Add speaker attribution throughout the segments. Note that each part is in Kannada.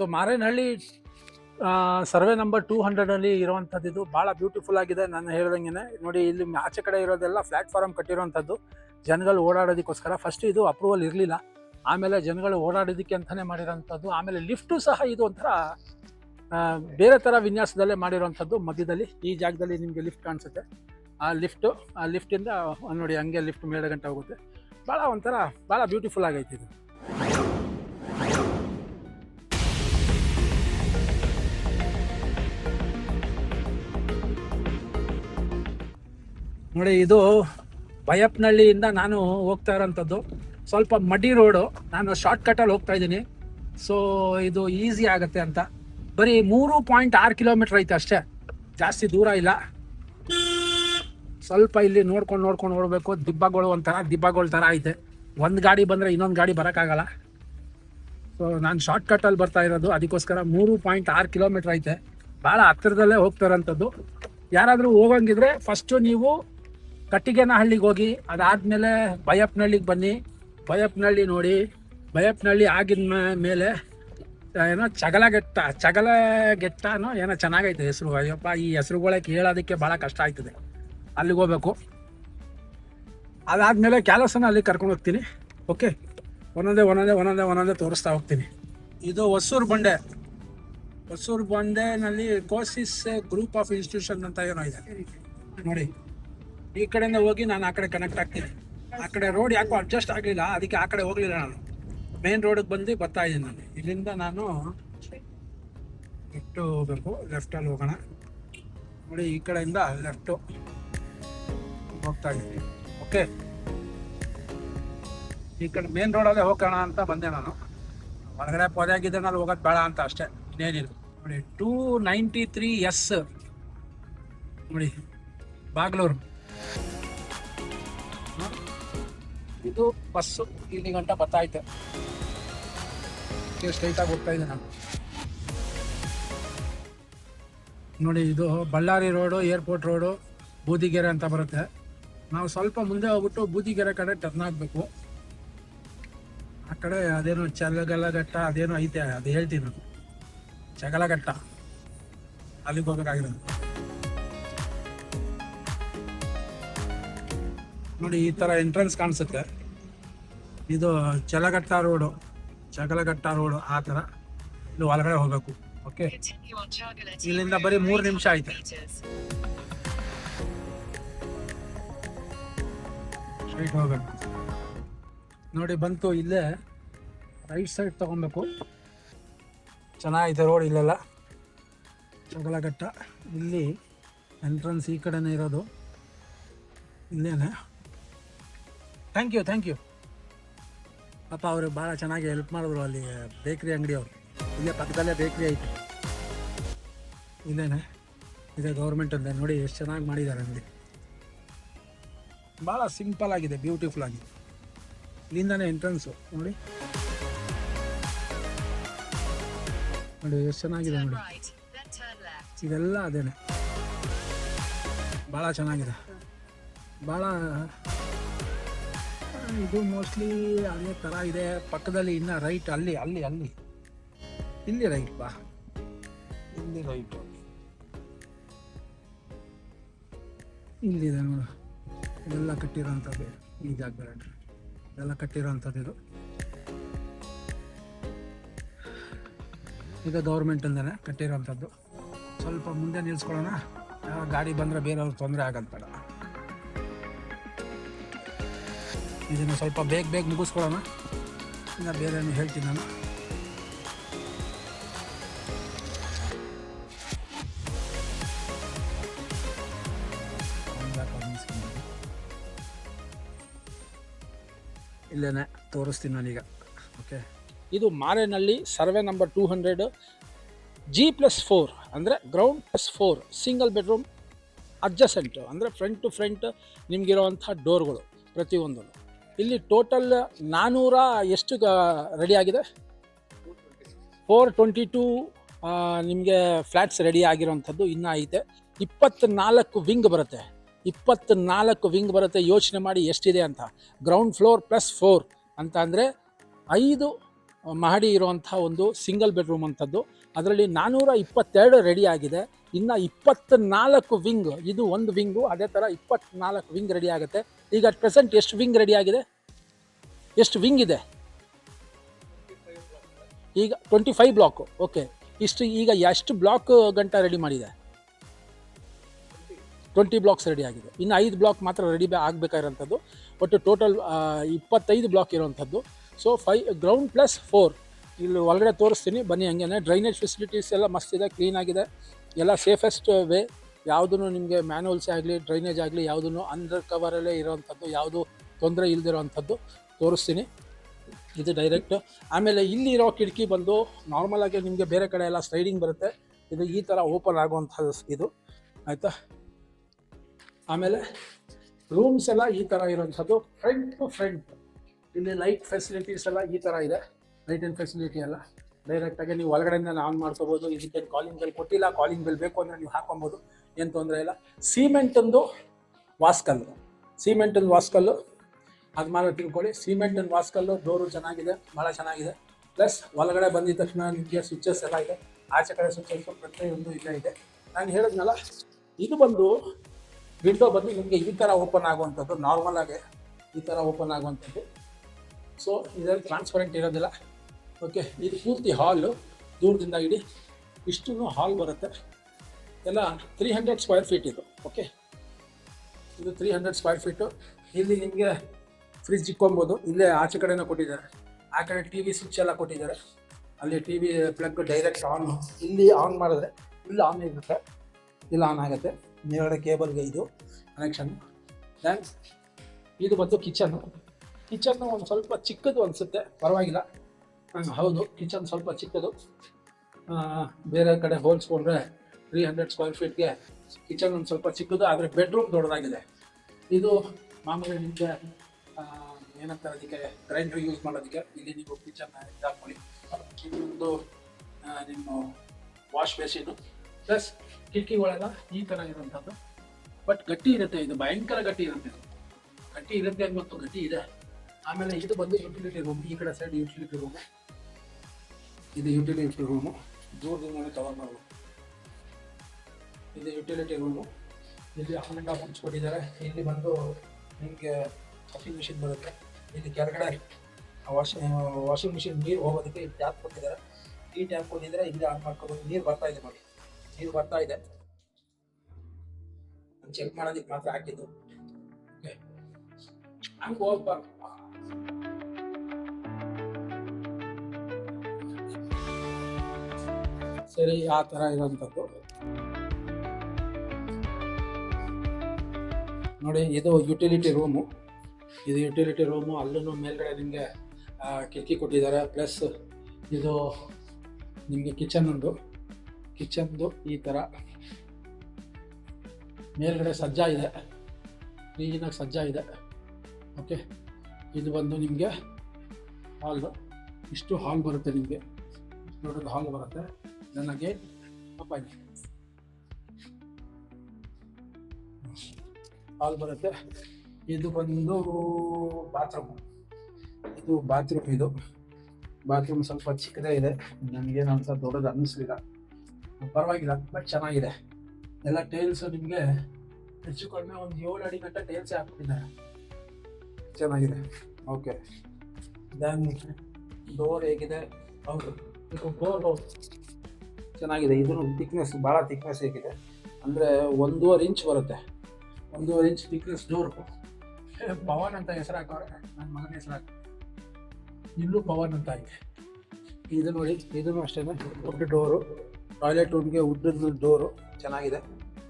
Speaker 1: So Marenahalli survey number two ಹಂಡ್ರೆಡಲ್ಲಿ ಇರುವಂಥದ್ದು ಇದು ಭಾಳ ಬ್ಯೂಟಿಫುಲ್ ಆಗಿದೆ ನಾನು ಹೇಳ್ದಂಗೆ ನೋಡಿ, ಇಲ್ಲಿ ಆಚೆ ಕಡೆ ಇರೋದೆಲ್ಲ ಪ್ಲಾಟ್ಫಾರ್ಮ್ ಕಟ್ಟಿರುವಂಥದ್ದು ಜನಗಳು ಓಡಾಡೋದಕ್ಕೋಸ್ಕರ ಫಸ್ಟ್ ಇದು ಅಪ್ರೂವಲ್ ಇರಲಿಲ್ಲ. ಆಮೇಲೆ ಜನಗಳು ಓಡಾಡೋದಕ್ಕೆ ಅಂತಲೇ ಮಾಡಿರೋಂಥದ್ದು ಆಮೇಲೆ ಲಿಫ್ಟು ಸಹ ಇದು ಒಂಥರ ಬೇರೆ ಥರ ವಿನ್ಯಾಸದಲ್ಲೇ ಮಾಡಿರೋಂಥದ್ದು ಮಧ್ಯದಲ್ಲಿ. ಈ ಜಾಗದಲ್ಲಿ ನಿಮಗೆ ಲಿಫ್ಟ್ ಕಾಣಿಸುತ್ತೆ. ಆ ಲಿಫ್ಟು ಆ ಲಿಫ್ಟಿಂದ ನೋಡಿ, ಹಂಗೆ ಲಿಫ್ಟ್ ಗಂಟೆ ಹೋಗುತ್ತೆ. ಭಾಳ ಒಂಥರ ಭಾಳ ಬ್ಯೂಟಿಫುಲ್ ಆಗೈತೆ ಇದು. ನೋಡಿ, ಇದು ಬಯಪ್ನಹಳ್ಳಿಯಿಂದ ನಾನು ಹೋಗ್ತಾ ಇರೋಂಥದ್ದು. ಸ್ವಲ್ಪ ಮಡಿ ರೋಡು. ನಾನು ಶಾರ್ಟ್ಕಟ್ಟಲ್ಲಿ ಹೋಗ್ತಾ ಇದ್ದೀನಿ. ಸೊ ಇದು ಈಸಿ ಆಗುತ್ತೆ ಅಂತ. ಬರೀ ಮೂರು ಪಾಯಿಂಟ್ ಆರು ಕಿಲೋಮೀಟ್ರ್ ಐತೆ ಅಷ್ಟೇ. ಜಾಸ್ತಿ ದೂರ ಇಲ್ಲ. ಸ್ವಲ್ಪ ಇಲ್ಲಿ ನೋಡ್ಕೊಂಡು ನೋಡ್ಕೊಂಡು ಹೋಗ್ಬೇಕು ದಿಬ್ಬಗಳು ಒಂಥರ, ದಿಬ್ಬಗಳ ಥರ ಐತೆ. ಒಂದು ಗಾಡಿ ಬಂದರೆ ಇನ್ನೊಂದು ಗಾಡಿ ಬರೋಕ್ಕಾಗಲ್ಲ. ಸೊ ನಾನು ಶಾರ್ಟ್ಕಟ್ಟಲ್ಲಿ ಬರ್ತಾ ಇರೋದು. ಅದಕ್ಕೋಸ್ಕರ ಮೂರು ಪಾಯಿಂಟ್ ಆರು ಕಿಲೋಮೀಟ್ರ್ ಐತೆ. ಭಾಳ ಹತ್ತಿರದಲ್ಲೇ ಹೋಗ್ತಾ ಇರೋಂಥದ್ದು. ಯಾರಾದರೂ ಹೋಗಂಗಿದ್ರೆ ಫಸ್ಟು ನೀವು ಕಟ್ಟಿಗೆನಹಳ್ಳಿಗೆ ಹೋಗಿ, ಅದಾದಮೇಲೆ ಬಯಪ್ನಹಳ್ಳಿಗೆ ಬನ್ನಿ. ಬಯಪ್ನಹಳ್ಳಿ ನೋಡಿ ಬಯಪ್ನಹಳ್ಳಿ ಆಗಿದ ಮೇಲೆ ಏನೋ ಚಗಲಗೆಟ್ಟ, ಚಗಲಗೆಟ್ಟನೋ ಏನೋ ಚೆನ್ನಾಗೈತೆ ಹೆಸರು. ಅಯ್ಯಪ್ಪ, ಈ ಹೆಸರುಗಳೇ ಕೇಳೋದಕ್ಕೆ ಭಾಳ ಕಷ್ಟ ಆಯ್ತದೆ ಅಲ್ಲಿಗೆ ಹೋಗ್ಬೇಕು. ಅದಾದಮೇಲೆ ಕ್ಯಾಲಸನ ಅಲ್ಲಿ ಕರ್ಕೊಂಡು ಹೋಗ್ತೀನಿ. ಓಕೆ? ಒಂದೊಂದೇ ಒಂದೊಂದೇ ಒಂದೊಂದೇ ಒಂದೊಂದೇ ತೋರಿಸ್ತಾ ಹೋಗ್ತೀನಿ. ಇದು ಹೊಸೂರು ಬಂಡೆ. ಹೊಸೂರು ಬಂಡೆನಲ್ಲಿ ಕೋಸಿಸ್ ಗ್ರೂಪ್ ಆಫ್ ಇನ್ಸ್ಟಿಟ್ಯೂಷನ್ ಅಂತ ಏನೋ ಇದೆ. ನೋಡಿ. ಈ ಕಡೆಯಿಂದ ಹೋಗಿ ನಾನು ಆ ಕಡೆ ಕನೆಕ್ಟ್ ಆಗ್ತೀನಿ. ಆ ಕಡೆ ರೋಡ್ ಯಾಕೋ ಅಡ್ಜಸ್ಟ್ ಆಗಲಿಲ್ಲ, ಅದಕ್ಕೆ ಆ ಕಡೆ ಹೋಗಲಿಲ್ಲ ನಾನು. ಮೇನ್ ರೋಡಿಗೆ ಬಂದು ಬರ್ತಾ ಇದ್ದೀನಿ ನಾನು. ಇಲ್ಲಿಂದ ನಾನು ಲೆಫ್ಟು ಹೋಗ್ಬೇಕು ಲೆಫ್ಟಲ್ಲಿ ಹೋಗೋಣ. ನೋಡಿ, ಈ ಕಡೆಯಿಂದ ಲೆಫ್ಟು ಹೋಗ್ತಾ ಇದ್ದೀನಿ. ಓಕೆ ಈ ಕಡೆ ಮೇನ್ ರೋಡಲ್ಲೇ ಹೋಗೋಣ ಅಂತ ಬಂದೆ ನಾನು. ಹೊರಗಡೆ ಪೊದೆಯಾಗಿದ್ದೆ ನಾನು ಹೋಗೋದು ಬೇಡ ಅಂತ ಅಷ್ಟೇ. ಇನ್ನೇನಿಲ್ಲ. ನೋಡಿ ಟೂ ನೈಂಟಿ ತ್ರೀ ಎಸ್ ನೋಡಿ, ಬಾಗ್ಲೂರು? ಇದು ಬಸ್ಸು ಇಲ್ಲಿ ಗಂಟ ಬತ್ತೈತೆ ಸ್ಟ್ರೈಟಾಗಿ ಹೋಗ್ತಾ ಇದ್ದೆ ನಾನು ನೋಡಿ, ಇದು Ballari road airport road Budigere ಅಂತ ಬರುತ್ತೆ. ನಾವು ಸ್ವಲ್ಪ ಮುಂದೆ ಹೋಗ್ಬಿಟ್ಟು ಬೂದಿಗೆರೆ ಕಡೆ ಟರ್ನ್ ಆಗಬೇಕು. ಆ ಕಡೆ ಅದೇನೋ ಚಲಗಲಘಟ್ಟ ಅದೇನೋ ಐತೆ, ಅದು ಹೇಳ್ತೀನಿ. ನಾನು ಚಗಲಘಟ್ಟ. ಅಲ್ಲಿಗೆ ಹೋಗ್ಬೇಕಾಗಿರೋದು. ನೋಡಿ, ಈ ಥರ ಎಂಟ್ರೆನ್ಸ್ ಕಾಣಿಸುತ್ತೆ. ಇದು ಚಲಘಟ್ಟ ರೋಡು. ಚಗಲಘಟ್ಟ ರೋಡು, ಆ ಥರ ಇಲ್ಲಿ ಒಳಗಡೆ ಹೋಗ್ಬೇಕು. ಓಕೆ ಇಲ್ಲಿಂದ ಬರೀ ಮೂರು ನಿಮಿಷ ಆಯ್ತು. ಸ್ಟ್ರೈಟ್ ಹೋಗ್ಬೇಕು. ನೋಡಿ, ಬಂತು ಇಲ್ಲೇ. ರೈಟ್ ಸೈಡ್ ತಗೊಬೇಕು. ಚೆನ್ನಾಗಿದೆ ರೋಡ್ ಇಲ್ಲೆಲ್ಲ. ಚಗಲಘಟ್ಟ. ಇಲ್ಲಿ ಎಂಟ್ರೆನ್ಸ್ ಈ ಕಡೆನೇ ಇರೋದು. ಇಲ್ಲೇನೆ. ಥ್ಯಾಂಕ್ ಯು ಥ್ಯಾಂಕ್ ಯು ಪಾಪ ಅವರು ಭಾಳ ಚೆನ್ನಾಗಿ ಹೆಲ್ಪ್ ಮಾಡಿದ್ರು ಅಲ್ಲಿ ಬೇಕ್ರಿ ಅಂಗಡಿಯವರು ಇಲ್ಲೇ ಪಕ್ಕದಲ್ಲೇ ಬೇಕ್ರಿ ಐತೆ. ಇದೇನೆ. ಇದೆ ಗೌರ್ಮೆಂಟ್ ಅಂತ ನೋಡಿ ಎಷ್ಟು ಚೆನ್ನಾಗಿ ಮಾಡಿದ್ದಾರೆ ಅಂಗಡಿ. ಭಾಳ ಸಿಂಪಲ್ ಆಗಿದೆ ಬ್ಯೂಟಿಫುಲ್ ಆಗಿದೆ. ಇಲ್ಲಿಂದಾನೆ ಎಂಟ್ರೆನ್ಸು ನೋಡಿ. ನೋಡಿ ಎಷ್ಟು ಚೆನ್ನಾಗಿದೆ ನೋಡಿ. ಇದೆಲ್ಲ ಅದೇನೆ. ಭಾಳ ಚೆನ್ನಾಗಿದೆ. ಭಾಳ ಇದು ಮೋಸ್ಟ್ಲಿ ಅದೇ ಥರ ಇದೆ. ಪಕ್ಕದಲ್ಲಿ ಇನ್ನ ರೈಟ್ ಅಲ್ಲಿ ಅಲ್ಲಿ ಅಲ್ಲಿ. ಇಲ್ಲಿ ರೈಟ್ ಬಾ. ಇಲ್ಲಿ ರೈಟ್ ಇಲ್ಲಿದೆ ನೋಡು. ಇದೆಲ್ಲ ಕಟ್ಟಿರೋಂಥದ್ದು ಈ ಜಾಗದಲ್ಲಿ. ಇದೆಲ್ಲ ಕಟ್ಟಿರೋಂಥದ್ದು ಇದು. ಇದು ಗೌರ್ಮೆಂಟ್ ಅಂದನೆ ಕಟ್ಟಿರೋಂಥದ್ದು ಸ್ವಲ್ಪ ಮುಂದೆ ನಿಲ್ಸ್ಕೊಳ್ಳೋಣ. ಗಾಡಿ ಬಂದರೆ ಬೇರೆಯವ್ರಿಗೆ ತೊಂದರೆ ಆಗಂತಲ್ಲ. ಇದನ್ನು ಸ್ವಲ್ಪ ಬೇಗ ಬೇಗ ಮುಗಿಸ್ಕೊಳ್ಳೋಣ. ಇನ್ನು ಬೇರೆನೂ ಹೇಳ್ತೀನಿ ನಾನು. ಇಲ್ಲೇನೆ, ತೋರಿಸ್ತೀನಿ ನಾನೀಗ. ಓಕೆ. ಇದು Marenahalli, survey number two hundred, G plus four, ಅಂದರೆ ground plus four, single bedroom adjacent, ಅಂದರೆ ಫ್ರಂಟ್ ಟು ಫ್ರಂಟ್ ನಿಮಗಿರೋವಂಥ ಡೋರ್ಗಳು ಪ್ರತಿಯೊಂದು ಇಲ್ಲಿ ಟೋಟಲ್ ನಾನ್ನೂರ ಎಷ್ಟು ರೆಡಿ ಆಗಿದೆ? ಫೋರ್ ಟ್ವೆಂಟಿ ಟೂ ನಿಮಗೆ ಫ್ಲ್ಯಾಟ್ಸ್ ರೆಡಿ ಆಗಿರೋವಂಥದ್ದು ಇನ್ನೂ ಐತೆ. ಇಪ್ಪತ್ತ್ನಾಲ್ಕು ವಿಂಗ್ ಬರುತ್ತೆ. ಇಪ್ಪತ್ತ್ನಾಲ್ಕು ವಿಂಗ್ ಬರುತ್ತೆ. ಯೋಚನೆ ಮಾಡಿ ಎಷ್ಟಿದೆ ಅಂತ. ಗ್ರೌಂಡ್ ಫ್ಲೋರ್ ಪ್ಲಸ್ ಫೋರ್ ಅಂತ ಅಂದರೆ ಐದು ಮಹಡಿ ಇರುವಂಥ ಒಂದು ಸಿಂಗಲ್ ಬೆಡ್ರೂಮ್ ಅಂಥದ್ದು. ಅದರಲ್ಲಿ ನಾನ್ನೂರ ಇಪ್ಪತ್ತೆರಡು ರೆಡಿ ಆಗಿದೆ. ಇನ್ನು ಇಪ್ಪತ್ತ್ನಾಲ್ಕು ವಿಂಗ್ ಇದು ಒಂದು ವಿಂಗು ಅದೇ ಥರ ಇಪ್ಪತ್ನಾಲ್ಕು ವಿಂಗ್ ರೆಡಿ ಆಗುತ್ತೆ. ಈಗ ಅಟ್ ಪ್ರೆಸೆಂಟ್ ಎಷ್ಟು ವಿಂಗ್ ರೆಡಿ ಆಗಿದೆ? ಎಷ್ಟು ವಿಂಗ್ ಇದೆ? ಈಗ ಟ್ವೆಂಟಿ ಫೈವ್ ಬ್ಲಾಕು ಓಕೆ ಇಷ್ಟು, ಈಗ ಎಷ್ಟು ಬ್ಲಾಕ್ ಗಂಟ ರೆಡಿ ಮಾಡಿದೆ? ಟ್ವೆಂಟಿ ಬ್ಲಾಕ್ಸ್ ರೆಡಿ ಆಗಿದೆ. ಇನ್ನು ಐದು ಬ್ಲಾಕ್ ಮಾತ್ರ ರೆಡಿ ಆಗಬೇಕಾಗಿರೋಂಥದ್ದು. ಒಟ್ಟು ಟೋಟಲ್ ಇಪ್ಪತ್ತೈದು ಬ್ಲಾಕ್ ಇರೋವಂಥದ್ದು ಸೊ ಫೈ ಗ್ರೌಂಡ್ ಪ್ಲಸ್ ಫೋರ್ ಇಲ್ಲಿ ಒಳಗಡೆ ತೋರಿಸ್ತೀನಿ. ಬನ್ನಿ ಹಂಗೆ ಡ್ರೈನೇಜ್ ಫೆಸಿಲಿಟೀಸ್ ಎಲ್ಲ ಮಸ್ತ್ ಇದೆ ಕ್ಲೀನ್ ಆಗಿದೆ. ಎಲ್ಲ ಸೇಫೆಸ್ಟ್ ವೇ ಯಾವುದೂ ನಿಮಗೆ ಮ್ಯಾನುವಲ್ಸ್ ಆಗಲಿ ಡ್ರೈನೇಜ್ ಆಗಲಿ ಯಾವುದೂ ಅಂಡರ್ ಕವರಲ್ಲೇ ಇರೋವಂಥದ್ದು ಯಾವುದು ತೊಂದರೆ ಇಲ್ದಿರೋವಂಥದ್ದು ತೋರಿಸ್ತೀನಿ. ಇದು ಡೈರೆಕ್ಟ್ ಆಮೇಲೆ ಇಲ್ಲಿರೋ ಕಿಟಕಿ ಬಂದು ನಾರ್ಮಲಾಗಿ ನಿಮಗೆ ಬೇರೆ ಕಡೆ ಎಲ್ಲ ಸ್ಲೈಡಿಂಗ್ ಬರುತ್ತೆ. ಇದು ಈ ಥರ ಓಪನ್ ಆಗುವಂಥದ್ದು ಇದು. ಆಯಿತಾ? ಆಮೇಲೆ ರೂಮ್ಸ್ ಎಲ್ಲ ಈ ಥರ ಇರೋವಂಥದ್ದು ಫ್ರಂಟ್ ಟು ಫ್ರಂಟ್ ಇಲ್ಲಿ ಲೈಟ್ ಫೆಸಿಲಿಟೀಸ್ ಎಲ್ಲ ಈ ಥರ ಇದೆ. ಲೈಟ್ ಆ್ಯಂಡ್ ಫೆಸಿಲಿಟಿ ಎಲ್ಲ. ಡೈರೆಕ್ಟಾಗಿ ನೀವು ಒಳಗಡೆಯಿಂದ ಆನ್ ಮಾಡ್ಕೋಬೋದು. ಇದಕ್ಕೆ ಕಾಲಿಂಗ್ ಬೆಲ್ ಕೊಟ್ಟಿಲ್ಲ ಕಾಲಿಂಗ್ ಬೆಲ್ ಬೇಕು ಅಂದರೆ ನೀವು ಹಾಕೊಬೋದು. ಏನು ತೊಂದರೆ ಇಲ್ಲ. ಸಿಮೆಂಟೊಂದು ವಾಸ್ಕಲ್ಲು. ಸಿಮೆಂಟೊಂದು ವಾಸ್ಕಲ್ಲು. ಅದು ಮಾತ್ರ ತಿಳ್ಕೊಳ್ಳಿ. ಸಿಮೆಂಟನ್ ವಾಸ್ಕಲ್ಲು, ಡೋರು ಚೆನ್ನಾಗಿದೆ ಭಾಳ ಚೆನ್ನಾಗಿದೆ. ಪ್ಲಸ್ ಒಳಗಡೆ ಬಂದಿದ ತಕ್ಷಣ ನಿಮಗೆ ಸ್ವಿಚಸ್ ಎಲ್ಲ ಇದೆ. ಆಚೆ ಕಡೆ ಸ್ವಿಚಸ್ ಪ್ರತಿಯೊಂದು ಇಲ್ಲ ಇದೆ. ನಾನು ಹೇಳಿದ್ನಲ್ಲ, ಇದು ಬಂದು ವಿಂಡೋ ಬಂದು ನಿಮಗೆ ಈ ಥರ ಓಪನ್ ಆಗುವಂಥದ್ದು ನಾರ್ಮಲ್ ಆಗಿ ಈ ಥರ ಓಪನ್ ಆಗುವಂಥದ್ದು. ಸೊ ಇದರಲ್ಲಿ ಟ್ರಾನ್ಸ್ಪರೆಂಟ್ ಇರೋದಿಲ್ಲ. ಓಕೆ, ಇದು ಪೂರ್ತಿ ಹಾಲು, ದೂರದಿಂದ ಇಡಿ ಇಷ್ಟು ಹಾಲ್ ಬರುತ್ತೆ. ಎಲ್ಲ ತ್ರೀ ಹಂಡ್ರೆಡ್ ಸ್ಕ್ವೇರ್ ಫೀಟ್ ಇದು, ಓಕೆ? ಇದು ತ್ರೀ ಹಂಡ್ರೆಡ್ ಸ್ಕ್ವೇರ್ ಫೀಟು ಇಲ್ಲಿ ನಿಮಗೆ ಫ್ರಿಜ್ ಇಕ್ಕೊಬೋದು. ಇಲ್ಲೇ ಆಚೆ ಕಡೆನೂ ಕೊಟ್ಟಿದ್ದಾರೆ. ಆ ಕಡೆ ಟಿ ವಿ ಸ್ವಿಚ್ ಎಲ್ಲ ಕೊಟ್ಟಿದ್ದಾರೆ. ಅಲ್ಲಿ T V plug direct on ಇಲ್ಲಿ ಆನ್ ಮಾಡಿದ್ರೆ ಇಲ್ಲಿ ಆನ್ ಇರುತ್ತೆ. ಇಲ್ಲಿ ಆನ್ ಆಗುತ್ತೆ. ಮೇಲ್ಗಡೆ ಕೇಬಲ್ಗೆ ಇದು ಕನೆಕ್ಷನ್ ದೆನ್ ಇದು ಬಂದು ಕಿಚನ್ನು ಕಿಚನ್ನು ಒಂದು ಸ್ವಲ್ಪ ಚಿಕ್ಕದು ಅನಿಸುತ್ತೆ. ಪರವಾಗಿಲ್ಲ. ಹೌದು. ಕಿಚನ್ ಸ್ವಲ್ಪ ಚಿಕ್ಕದು. ಬೇರೆ ಕಡೆ ಹೋಲಿಸ್ಕೊಂಡ್ರೆ ತ್ರೀ ಹಂಡ್ರೆಡ್ ಸ್ಕ್ವೇರ್ ಫೀಟ್ಗೆ ಕಿಚನ್ ಒಂದು ಸ್ವಲ್ಪ ಚಿಕ್ಕದು ಆದರೆ ಬೆಡ್ರೂಮ್ ದೊಡ್ಡದಾಗಿದೆ. ಇದು ಮಾಮೂಲಿ ನಿಮಗೆ ಏನಂತಾರೆ ಅದಕ್ಕೆ ಗ್ರೈಂಡರ್ ಯೂಸ್ ಮಾಡೋದಕ್ಕೆ. ಇಲ್ಲಿ ನೀವು ಕಿಚನ್ ಇದು ಹಾಕ್ಕೊಳ್ಳಿ. ಇನ್ನೊಂದು ನಿಮ್ಮ ವಾಶ್ ಬೇಸಿನು ಪ್ಲಸ್ ಕಿಟಕಿಗಳೆಲ್ಲ ಈ ಥರ ಇರೋಂಥದ್ದು ಬಟ್ ಗಟ್ಟಿ ಇರುತ್ತೆ ಇದು ಭಯಂಕರ ಗಟ್ಟಿ ಇರುತ್ತೆ ಇದು. ಗಟ್ಟಿ ಇರುತ್ತೆ ಮತ್ತು ಗಟ್ಟಿ ಇದೆ. ಆಮೇಲೆ ಇದು ಬಂದು ಯುಟಿಲಿಟಿ ರೂಮ್ ಈ ಕಡೆ ಸೈಡ್ ಯುಟಿಲಿಟಿ ರೂಮ್ ಇದು ಯುಟಿಲಿಟಿ ರೂಮು ದೂರದಿಂದಲೇ ಕವರ್ ಮಾಡಬೇಕು ಇದು ಯುಟಿಲಿಟಿ ರೂಮು ಇಲ್ಲಿ ಆನ್ ಆ್ಯಂಡ್ ಆಫ್ ಕೊಟ್ಟಿದ್ದಾರೆ. ಇಲ್ಲಿ ಬಂದು ನಿಮಗೆ ವಾಷಿಂಗ್ ಮಿಷಿನ್ ಬರುತ್ತೆ. ಇಲ್ಲಿ ಕೆಳಗಡೆ ವಾಷಿಂಗ್ ವಾಷಿಂಗ್ ಮಿಷಿನ್ ನೀರು ಹೋಗೋದಕ್ಕೆ ಇಲ್ಲಿ ಟ್ಯಾಪ್ ಕೊಟ್ಟಿದ್ದಾರೆ. ಈ ಟ್ಯಾಪ್ ಕೊಟ್ಟಿದ್ದಾರೆ ಇಲ್ಲಿ ಆನ್ ಮಾಡ್ಕೋಬೋದು ನೀರು ಬರ್ತಾ ಇದೆ ನೋಡಿ. ನೀರು ಬರ್ತಾ ಇದೆ. ಚೆಕ್ ಮಾಡೋದಕ್ಕೆ ಮಾತ್ರ ಹಾಕಿದ್ದು. ಹಂಗೆ ಹೋಗ್ಬಾರ್ದು. ಸರಿ, ಆ ಥರ ಇರೋಂಥದ್ದು ನೋಡಿ, ಇದು ಯುಟಿಲಿಟಿ ರೂಮು ಇದು ಯುಟಿಲಿಟಿ ರೂಮು ಅಲ್ಲೂ ಮೇಲ್ಗಡೆ ನಿಮಗೆ ಕಿಟಕಿ ಕೊಟ್ಟಿದ್ದಾರೆ. ಪ್ಲಸ್ ಇದು ನಿಮಗೆ ಕಿಚನ್ ಒಂದು ಕಿಚನ್ದು ಈ ಥರ ಮೇಲ್ಗಡೆ ಸಜ್ಜಾ ಇದೆ. ಕ್ಲೀನಾಗಿ ಸಜ್ಜಾ ಇದೆ. ಓಕೆ ಇದು ಬಂದು ನಿಮಗೆ ಹಾಲು ಇಷ್ಟು ಹಾಲ್ ಬರುತ್ತೆ ನಿಮಗೆ. ದೊಡ್ಡದು ಹಾಲ್ ಬರುತ್ತೆ. ನನಗೆ ಅಪ್ಪಾಜಿ ಹಾಲ್ ಬರುತ್ತೆ. ಇದು ಬಂದು ಬಾತ್ರೂಮ್ ಇದು ಬಾತ್ರೂಮ್ ಇದು. ಬಾತ್ರೂಮ್ ಸ್ವಲ್ಪ ಚಿಕ್ಕದೇ ಇದೆ. ನನಗೇನು ಅಂತ ದೊಡ್ಡದು ಅನ್ನಿಸ್ಲಿಲ್ಲ. ಪರವಾಗಿಲ್ಲ ಬಟ್ ಚೆನ್ನಾಗಿದೆ. ಎಲ್ಲ ಟೈಲ್ಸ್ ನಿಮಗೆ ಹೆಚ್ಚು ಕಡಿಮೆ ಒಂದು ಏಳು ಅಡಿ ಗಂಟೆ ಟೈಲ್ಸೇ ಹಾಕ್ಬಿಟ್ಟಿದ್ದಾರೆ. ಚೆನ್ನಾಗಿದೆ. ಓಕೆ ದೆನ್ ಡೋರ್ ಹೇಗಿದೆ? ಹೌದು. ಇದು ಡೋರ್ ಚೆನ್ನಾಗಿದೆ. ಇದನ್ನು ಥಿಕ್ನೆಸ್ ಭಾಳ ಥಿಕ್ನೆಸ್ ಹೇಗಿದೆ ಅಂದರೆ ಒಂದೂವರೆ ಇಂಚ್ ಬರುತ್ತೆ. ಒಂದೂವರೆ ಇಂಚ್ ಥಿಕ್ನೆಸ್ ಡೋರ್ ಪವನ್ ಅಂತ ಹೆಸರು ಹಾಕವ್ರೆ. ನನ್ನ ಮಗನ ಹೆಸರು ಹಾಕ. ಇಲ್ಲೂ ಪವನ್ ಅಂತ ಇದೆ. ಇದು ನೋಡಿ ಇದನ್ನು ಅಷ್ಟೇ ದೊಡ್ಡ ಡೋರು ಟಾಯ್ಲೆಟ್ ರೂಮ್ಗೆ ಉದ್ದದ ಡೋರು ಚೆನ್ನಾಗಿದೆ.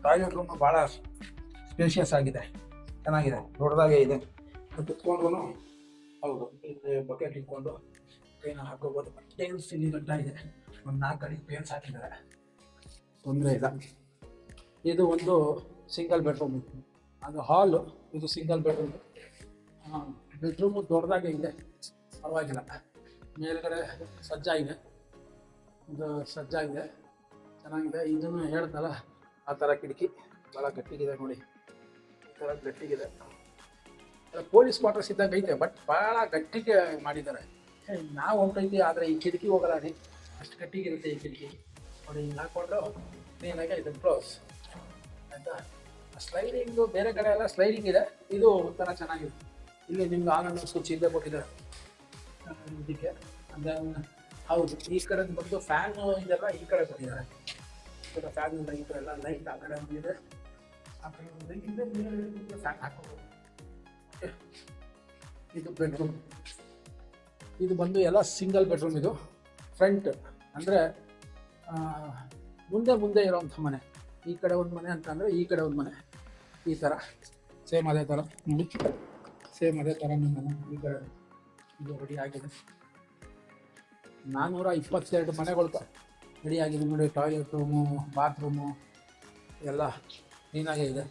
Speaker 1: ಟಾಯ್ಲೆಟ್ ರೂಮ್ ಭಾಳ ಸ್ಪೇಷಿಯಸ್ ಆಗಿದೆ. ಚೆನ್ನಾಗಿದೆ. ದೊಡ್ಡದಾಗೆ ಇದೆ. ಕುತ್ಕೊಂಡು ಹೌದು ಬಕೆಟ್ ಇಟ್ಕೊಂಡು, ಏನೋ ಹಾಕೋಬೋದು. ಟೈಲ್ಸ್ ಇಲ್ಲಿ ಗಂಟ ಇದೆ ಒಂದು ನಾಲ್ಕು ಅಡಿ ಪೇನ್ಸ್ ಹಾಕಿದ್ದಾರೆ. ತೊಂದರೆ ಇಲ್ಲ. ಇದು ಒಂದು ಸಿಂಗಲ್ ಬೆಡ್ರೂಮ್ ಅದು ಹಾಲು ಇದು ಸಿಂಗಲ್ ಬೆಡ್ರೂಮ್ ಬೆಡ್ರೂಮು ದೊಡ್ಡದಾಗ ಇದೆ. ಪರವಾಗಿಲ್ಲ. ಮೇಲ್ಗಡೆ ಸಜ್ಜಾ ಇದೆ. ಇದು ಸಜ್ಜಾ ಚೆನ್ನಾಗಿದೆ. ಇದನ್ನು ಹೇಳ್ತಲ್ಲ, ಆ ಥರ ಕಿಟಕಿ. ಭಾಳ ಗಟ್ಟಿಗಿದೆ ನೋಡಿ. ಈ ಥರ ಗಟ್ಟಿಗಿದೆ. ಪೊಲೀಸ್ ಕ್ವಾರ್ಟರ್ಸ್ ಇದ್ದಂಗೆ ಐತೆ ಬಟ್ ಭಾಳ ಗಟ್ಟಿಗೆ ಮಾಡಿದ್ದಾರೆ. ನಾವು ಹೊಂಟೈತಿ ಆದರೆ ಈ ಕಿಟಕಿ ಹೋಗಲ್ಲ ರೀ. ಅಷ್ಟು ಗಟ್ಟಿಗಿರುತ್ತೆ ಈ ಕಿಟಕಿ. ನೋಡಿ, ಹಿಂಗೆ ಹಾಕ್ಕೊಂಡು ಕ್ಲೀನಾಗಿ ಇದನ್ನು ಕ್ಲೋಸ್ ಆಯಿತಾ? ಸ್ಲೈಡಿಂಗು ಬೇರೆ ಕಡೆ ಎಲ್ಲ ಸ್ಲೈಡಿಂಗ್ ಇದೆ. ಇದು ಒಂಥರ ಚೆನ್ನಾಗಿದೆ. ಇಲ್ಲಿ ನಿಮ್ಗೆ ಆನ್ ಅನ್ನೋ ಸ್ವಿಚ್ ಇಲ್ಲೇ ಕೊಟ್ಟಿದ್ದಾರೆ. ಇದಕ್ಕೆ. ದೆನ್ ಹೌದು, ಈ ಕಡೆ ಬಂದು ಫ್ಯಾನು ಇದೆಲ್ಲ ಈ ಕಡೆ ಕೊಟ್ಟಿದ್ದಾರೆ. ಫ್ಯಾನ್ ಕಡೆ ಎಲ್ಲ ಲೈಟ್ ಆ ಕಡೆ ಬಂದಿದೆ. ಆ ಕಡೆ ಒಂದು ಇದೆ ಫ್ಯಾನ್ ಹಾಕೋಬೋದು. ಇದು ಬೆಡ್ರೂಮ್ ಇದು ಬಂದು ಎಲ್ಲ ಸಿಂಗಲ್ ಬೆಡ್ರೂಮ್ ಇದು. ಫ್ರಂಟ್ ಅಂದರೆ ಮುಂದೆ ಮುಂದೆ ಇರೋವಂಥ ಮನೆ. ಈ ಕಡೆ ಒಂದು ಮನೆ ಅಂತ ಅಂದರೆ ಈ ಕಡೆ ಒಂದು ಮನೆ. ಈ ಥರ ಸೇಮ್ ಅದೇ ಥರ ನೋಡಿ. ಸೇಮ್ ಅದೇ ಥರ ಮನೆ. ಈ ಕಡೆ ಇದು ರೆಡಿ ಆಗಿದೆ. ನಾನ್ನೂರ ಇಪ್ಪತ್ತೆರಡು ಮನೆಗಳು ರೆಡಿ ಆಗಿದೆ ನೋಡಿ. ಟಾಯ್ಲೆಟ್ ರೂಮು ಬಾತ್ರೂಮು ಎಲ್ಲ ಕ್ಲೀನಾಗೇ ಇದೆ.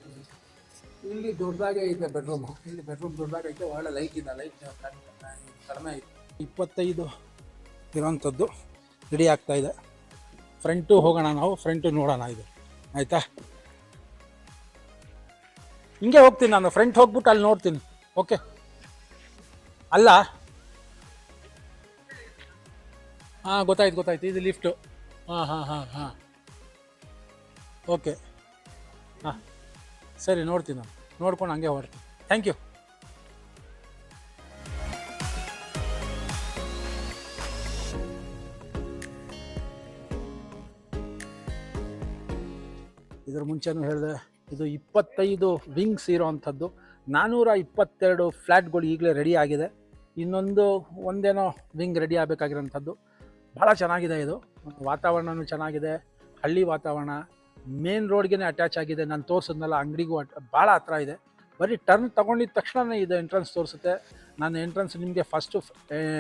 Speaker 1: ಇಲ್ಲಿ ದೊಡ್ಡದಾಗೆ ಇದೆ ಬೆಡ್ರೂಮು ಇಲ್ಲಿ ಬೆಡ್ರೂಮ್ ದೊಡ್ಡದಾಗೈತೆ ಒಳ್ಳೆ ಲೈಟ್ ಇದೆ ಲೈಟ್ ಕಡಿಮೆ ಐತೆ ಇಪ್ಪತ್ತೈದು ಇರೋಂಥದ್ದು ರೆಡಿ ಆಗ್ತಾ ಇದೆ. ಫ್ರಂಟು ಹೋಗೋಣ ನಾವು ಫ್ರಂಟು ನೋಡೋಣ ಇದು. ಆಯಿತಾ? ಹಿಂಗೆ ಹೋಗ್ತೀನಿ ನಾನು ಫ್ರಂಟ್ ಹೋಗ್ಬಿಟ್ಟು ಅಲ್ಲಿ ನೋಡ್ತೀನಿ. ಓಕೆ ಅಲ್ಲ? ಹಾಂ, ಗೊತ್ತಾಯ್ತು ಗೊತ್ತಾಯ್ತು. ಇದು ಲಿಫ್ಟು ಹಾಂ ಹಾಂ ಹಾಂ ಹಾಂ. ಓಕೆ ಹಾಂ. ಸರಿ, ನೋಡ್ತೀನಿ ನಾನು. ನೋಡ್ಕೊಂಡು ಹಂಗೆ ಹೊರಡ್ತೀನಿ. ಥ್ಯಾಂಕ್ ಯು ಇದ್ರ ಮುಂಚೆನೂ ಹೇಳಿದೆ, ಇದು ಇಪ್ಪತ್ತೈದು ವಿಂಗ್ಸ್ ಇರೋವಂಥದ್ದು. ನಾನ್ನೂರ ಇಪ್ಪತ್ತೆರಡು ಫ್ಲ್ಯಾಟ್ಗಳು ಈಗಲೇ ರೆಡಿ ಆಗಿದೆ. ಇನ್ನೊಂದು ಒಂದೇನೋ ವಿಂಗ್ ರೆಡಿ ಆಗಬೇಕಾಗಿರೋಂಥದ್ದು. ಭಾಳ ಚೆನ್ನಾಗಿದೆ ಇದು. ವಾತಾವರಣನೂ ಚೆನ್ನಾಗಿದೆ. ಹಳ್ಳಿ ವಾತಾವರಣ. ಮೇನ್ ರೋಡ್ಗೆ ಅಟ್ಯಾಚ್ ಆಗಿದೆ. ನಾನು ತೋರಿಸಿದ್ನಲ್ಲ, ಅಂಗಡಿಗೂ ಅಟ್ ಭಾಳ ಹತ್ರ ಇದೆ. ಬರೀ ಟರ್ನ್ ತೊಗೊಂಡಿದ್ದ ತಕ್ಷಣವೇ ಇದು ಎಂಟ್ರೆನ್ಸ್ ತೋರಿಸುತ್ತೆ. ನಾನು ಎಂಟ್ರೆನ್ಸ್ ನಿಮಗೆ ಫಸ್ಟು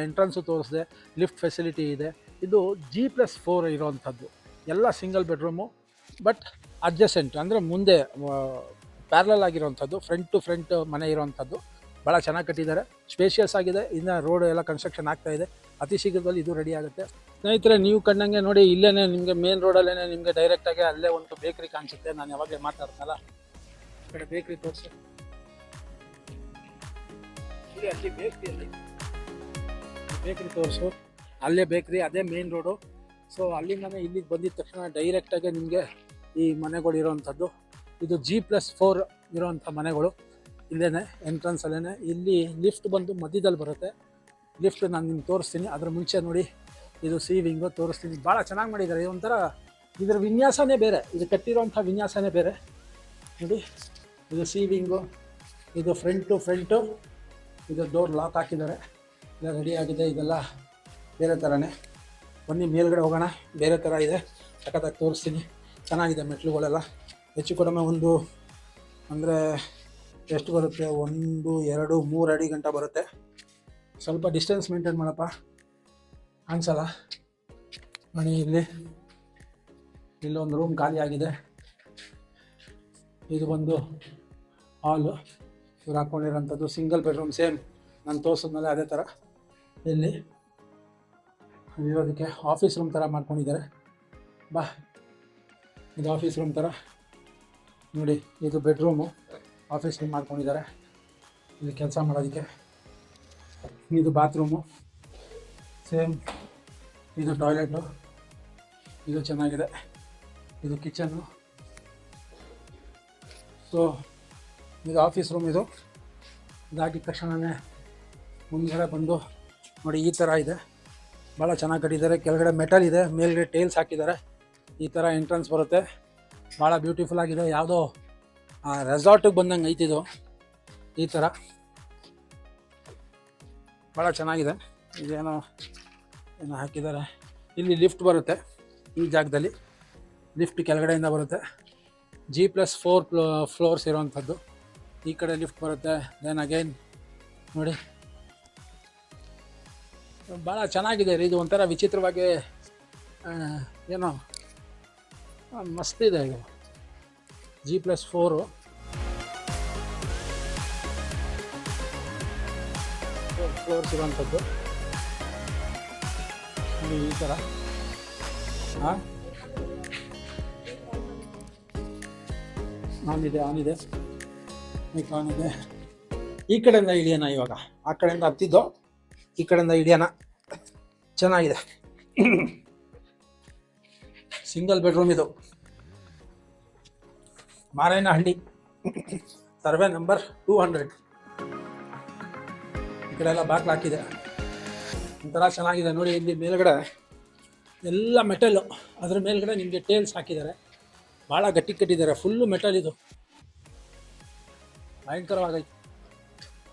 Speaker 1: ಎಂಟ್ರೆನ್ಸು ತೋರಿಸಿದೆ. ಲಿಫ್ಟ್ ಫೆಸಿಲಿಟಿ ಇದೆ. ಇದು ಜಿ ಪ್ಲಸ್ ಫೋರ್ ಇರೋವಂಥದ್ದು. ಎಲ್ಲ ಸಿಂಗಲ್ ಬೆಡ್ರೂಮು ಬಟ್ ಅಡ್ಜಸೆಂಟ್ ಅಂದರೆ ಮುಂದೆ ಪ್ಯಾರಲಲ್ ಆಗಿರೋವಂಥದ್ದು ಫ್ರಂಟ್ ಟು ಫ್ರಂಟ್ ಮನೆ ಇರೋವಂಥದ್ದು. ಭಾಳ ಚೆನ್ನಾಗಿ ಕಟ್ಟಿದ್ದಾರೆ. ಸ್ಪೇಷಿಯಸ್ ಆಗಿದೆ. ಇನ್ನು ರೋಡ್ ಎಲ್ಲ ಕನ್ಸ್ಟ್ರಕ್ಷನ್ ಆಗ್ತಾ ಇದೆ. ಅತಿ ಶೀಘ್ರದಲ್ಲಿ ಇದು ರೆಡಿ ಆಗುತ್ತೆ. ಸ್ನೇಹಿತರೆ, ನೀವು ಕಂಡಂಗೆ ನೋಡಿ ಇಲ್ಲೇ ನಿಮಗೆ ಮೇನ್ ರೋಡಲ್ಲೇ ನಿಮಗೆ ಡೈರೆಕ್ಟಾಗಿ ಅಲ್ಲೇ ಒಂದು ಬೇಕ್ರಿ ಕಾಣಿಸುತ್ತೆ. ನಾನು ಯಾವಾಗಲೇ ಮಾತಾಡ್ತಲ್ಲ ಕಡೆ ಬೇಕ್ರಿ ತೋರಿಸಿ. ಅಲ್ಲಿ ಬೇಕ್ರಿ ತೋರಿಸು. ಅಲ್ಲೇ ಬೇಕ್ರಿ ಅದೇ ಮೇನ್ ರೋಡು ಸೊ ಅಲ್ಲಿಂದನೇ ಇಲ್ಲಿಗೆ ಬಂದಿದ ತಕ್ಷಣ ಡೈರೆಕ್ಟಾಗೆ ನಿಮಗೆ ಈ ಮನೆಗಳು ಇರೋವಂಥದ್ದು. ಇದು ಜಿ ಪ್ಲಸ್ ಫೋರ್ ಇರೋವಂಥ ಮನೆಗಳು. ಇಲ್ಲೇ ಎಂಟ್ರೆನ್ಸ್ ಅಲ್ಲೇ ಇಲ್ಲಿ ಲಿಫ್ಟ್ ಬಂದು ಮಧ್ಯದಲ್ಲಿ ಬರುತ್ತೆ. ಲಿಫ್ಟ್ ನಾನು ನಿಮ್ಗೆ ತೋರಿಸ್ತೀನಿ. ಅದ್ರ ಮುಂಚೆ ನೋಡಿ. ಇದು ಸಿ ವಿಂಗು ತೋರಿಸ್ತೀನಿ. ಭಾಳ ಚೆನ್ನಾಗಿ ಮಾಡಿದ್ದಾರೆ. ಒಂಥರ ಇದರ ವಿನ್ಯಾಸನೇ ಬೇರೆ. ಇದು ಕಟ್ಟಿರೋಂಥ ವಿನ್ಯಾಸನೇ ಬೇರೆ. ನೋಡಿ. ಇದು ಸಿ ವಿಂಗು ಇದು ಫ್ರಂಟ್ ಟು ಫ್ರಂಟು ಇದು ಡೋರ್ ಲಾಕ್ ಹಾಕಿದ್ದಾರೆ. ಎಲ್ಲ ರೆಡಿ ಆಗಿದೆ. ಇದೆಲ್ಲ ಬೇರೆ ಥರನೇ ಬನ್ನಿ ಮೇಲ್ಗಡೆ ಹೋಗೋಣ. ಬೇರೆ ಥರ ಇದೆ. ಸಖತ್ತಾಗಿ ತೋರಿಸ್ತೀನಿ. ಚೆನ್ನಾಗಿದೆ ಮೆಟ್ಲುಗಳೆಲ್ಲ. ಹೆಚ್ಚು ಕಡಿಮೆ ಒಂದು, ಅಂದರೆ ಎಷ್ಟು ಬರುತ್ತೆ? ಒಂದು, ಎರಡು, ಮೂರು ಅಡಿ ಗಂಟೆ ಬರುತ್ತೆ. ಸ್ವಲ್ಪ ಡಿಸ್ಟೆನ್ಸ್ ಮೇಂಟೈನ್ ಮಾಡಪ್ಪ. ಅನ್ಸಲ್ಲ ಮನೆ ಇಲ್ಲಿ. ಇಲ್ಲೊಂದು ರೂಮ್ ಖಾಲಿ ಆಗಿದೆ. ಇದು ಬಂದು ಹಾಲು ಇವ್ರು ಹಾಕ್ಕೊಂಡಿರೋಂಥದ್ದು ಸಿಂಗಲ್ ಬೆಡ್ರೂಮ್ ಸೇಮ್ ನಾನು ತೋರಿಸಿದ್ಮೇಲೆ ಅದೇ ಥರ ಇಲ್ಲಿ, ಇರೋದಕ್ಕೆ ಆಫೀಸ್ ರೂಮ್ ಥರ ಮಾಡ್ಕೊಂಡಿದ್ದಾರೆ. ಬಾ. ಇದು ಆಫೀಸ್ ರೂಮ್ ಥರ ನೋಡಿ, ಇದು ಬೆಡ್ರೂಮು ಆಫೀಸ್ ರೂಮ್ ಮಾಡ್ಕೊಂಡಿದ್ದಾರೆ? ಇಲ್ಲಿ ಕೆಲಸ ಮಾಡೋದಕ್ಕೆ. ಇದು ಬಾತ್ರೂಮು ಸೇಮ್ ಇದು ಟಾಯ್ಲೆಟು ಇದು ಚೆನ್ನಾಗಿದೆ. ಇದು ಕಿಚನ್ನು ಸೊ ಇದು ಆಫೀಸ್ ರೂಮ್ ಇದು. ಇದಾಗಿದ ತಕ್ಷಣವೇ ಮುಂದ್ಗಡೆ ಬಂದು ನೋಡಿ ಈ ಥರ ಇದೆ. ಭಾಳ ಚೆನ್ನಾಗಿ ಕಟ್ಟಿದ್ದಾರೆ. ಕೆಳಗಡೆ ಮೆಟಲ್ ಇದೆ. ಮೇಲ್ಗಡೆ ಟೇಲ್ಸ್ ಹಾಕಿದ್ದಾರೆ. ಈ ಥರ ಎಂಟ್ರೆನ್ಸ್ ಬರುತ್ತೆ. ಭಾಳ ಬ್ಯೂಟಿಫುಲ್ ಆಗಿದೆ. ಯಾವುದೋ ರೆಸಾರ್ಟಿಗೆ ಬಂದಂಗೆ ಐತಿದು ಈ ಥರ ಭಾಳ ಚೆನ್ನಾಗಿದೆ. ಇದೇನೋ, ಏನೋ ಹಾಕಿದ್ದಾರೆ. ಇಲ್ಲಿ ಲಿಫ್ಟ್ ಬರುತ್ತೆ ಈ ಜಾಗದಲ್ಲಿ. ಲಿಫ್ಟ್ ಕೆಳಗಡೆಯಿಂದ ಬರುತ್ತೆ. G plus four floor floors ಇರೋವಂಥದ್ದು. ಈ ಕಡೆ ಲಿಫ್ಟ್ ಬರುತ್ತೆ. ದೆನ್ ಅಗೈನ್ ನೋಡಿ. ಭಾಳ ಚೆನ್ನಾಗಿದೆ ರೀ. ಇದು ಒಂಥರ ವಿಚಿತ್ರವಾಗಿ ಏನೋ ಮಸ್ತ್ ಇದೆ ಹಾಗೆ. ಜಿ ಪ್ಲಸ್ ಫೋರು ಫ್ಲೋರ್ಸ್ ಇರುವಂಥದ್ದು ಈ ಥರ ಹಾಂ? ಆನ್ ಇದೆ ಆನ್ ಇದೆ. ಮೈಕ್ ಆನ್ ಇದೆ. ಈ ಕಡೆಯಿಂದ ಇಳಿಯೋಣ ಇವಾಗ. ಆ ಕಡೆಯಿಂದ ಹತ್ತಿದ್ದು, ಈ ಕಡೆಯಿಂದ ಇಳಿಯೋಣ. ಚೆನ್ನಾಗಿದೆ. ಸಿಂಗಲ್ ಬೆಡ್ರೂಮ್ ಇದು. Marenahalli. Survey number two hundred. ಈ ಕಡೆ ಎಲ್ಲ ಬಾಕ್ಲು ಹಾಕಿದೆ. ಒಂಥರ ಚೆನ್ನಾಗಿದೆ. ನೋಡಿ, ಇಲ್ಲಿ ಮೇಲ್ಗಡೆ ಎಲ್ಲ ಮೆಟಲು. ಅದ್ರ ಮೇಲ್ಗಡೆ ನಿಮಗೆ ಟೇಲ್ಸ್ ಹಾಕಿದ್ದಾರೆ. ಭಾಳ ಗಟ್ಟಿ ಕಟ್ಟಿದ್ದಾರೆ. ಫುಲ್ಲು ಮೆಟಲ್ ಇದು. ಭಯಂಕರವಾಗೈತೆ.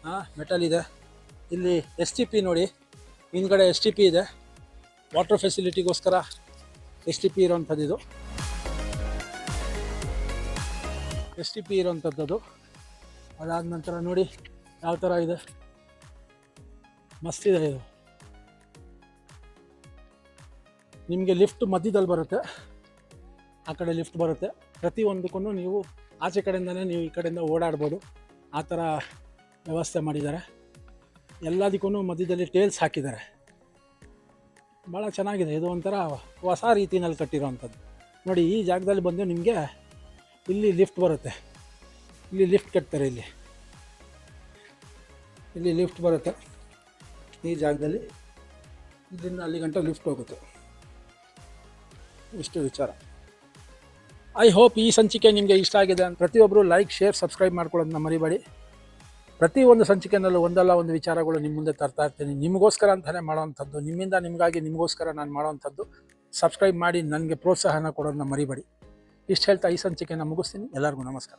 Speaker 1: ಹಾಂ, ಮೆಟಲ್ ಇದೆ. ಇಲ್ಲಿ ಎಸ್ ಟಿ ಪಿ ನೋಡಿ. ಹಿಂದ್ಗಡೆ ಎಸ್ ಟಿ ಪಿ ಇದೆ. ವಾಟರ್ ಫೆಸಿಲಿಟಿಗೋಸ್ಕರ ಎಸ್ ಟಿ ಪಿ ಇರೋವಂಥದ್ದು ಇದು. ಎಸ್ ಟಿ ಪಿ ಇರೋವಂಥದ್ದು ಅದಾದ ನಂತರ ನೋಡಿ ಯಾವ ಥರ ಇದೆ. ಮಸ್ತಿದೆ ಇದು ನಿಮಗೆ ಲಿಫ್ಟ್ ಮಧ್ಯದಲ್ಲಿ ಬರುತ್ತೆ. ಆ ಕಡೆ ಲಿಫ್ಟ್ ಬರುತ್ತೆ. ಪ್ರತಿಯೊಂದಕ್ಕೂ ನೀವು ಆಚೆ ಕಡೆಯಿಂದನೇ ನೀವು ಈ ಕಡೆಯಿಂದ ಓಡಾಡ್ಬೋದು. ಆ ಥರ ವ್ಯವಸ್ಥೆ ಮಾಡಿದ್ದಾರೆ. ಎಲ್ಲದಕ್ಕೂ ಮಧ್ಯದಲ್ಲಿ ಟೇಲ್ಸ್ ಹಾಕಿದ್ದಾರೆ. ಭಾಳ ಚೆನ್ನಾಗಿದೆ. ಇದು ಒಂಥರ ಹೊಸ ರೀತಿನಲ್ಲಿ ಕಟ್ಟಿರೋವಂಥದ್ದು. ನೋಡಿ, ಈ ಜಾಗದಲ್ಲಿ ಬಂದು ನಿಮಗೆ ಇಲ್ಲಿ ಲಿಫ್ಟ್ ಬರುತ್ತೆ. ಇಲ್ಲಿ ಲಿಫ್ಟ್ ಕಟ್ತಾರೆ ಇಲ್ಲಿ. ಇಲ್ಲಿ ಲಿಫ್ಟ್ ಬರುತ್ತೆ. ಈ ಜಾಗದಲ್ಲಿ ಇದರಿಂದ ಅಲ್ಲಿ ಗಂಟ ಲಿಫ್ಟ್ ಹೋಗುತ್ತೆ. ಇಷ್ಟು ವಿಚಾರ. ಐ ಹೋಪ್ ಈ ಸಂಚಿಕೆ ನಿಮಗೆ ಇಷ್ಟ ಆಗಿದೆ. ಪ್ರತಿಯೊಬ್ಬರು ಲೈಕ್ ಶೇರ್ ಸಬ್ಸ್ಕ್ರೈಬ್ ಮಾಡ್ಕೊಳ್ಳೋದನ್ನ ಮರಿಬೇಡಿ. ಪ್ರತಿ ಒಂದು ಸಂಚಿಕೆಯಲ್ಲೂ ಒಂದಲ್ಲ ಒಂದು ವಿಚಾರಗಳು ನಿಮ್ಮ ಮುಂದೆ ತರ್ತಾ ಇರ್ತೀನಿ. ನಿಮಗೋಸ್ಕರ ಅಂತಲೇ ಮಾಡೋವಂಥದ್ದು, ನಿಮ್ಮಿಂದ ನಿಮಗಾಗಿ ನಿಮಗೋಸ್ಕರ ನಾನು ಮಾಡೋವಂಥದ್ದು ಸಬ್ಸ್ಕ್ರೈಬ್ ಮಾಡಿ ನನಗೆ ಪ್ರೋತ್ಸಾಹನ ಕೊಡೋದನ್ನ ಮರಿಬೇಡಿ. ಇಷ್ಟು ಹೇಳ್ತಾ ಈ ಸಂಚಿಕೆನ ಮುಗಿಸ್ತೀನಿ. ಎಲ್ಲರಿಗೂ ನಮಸ್ಕಾರ.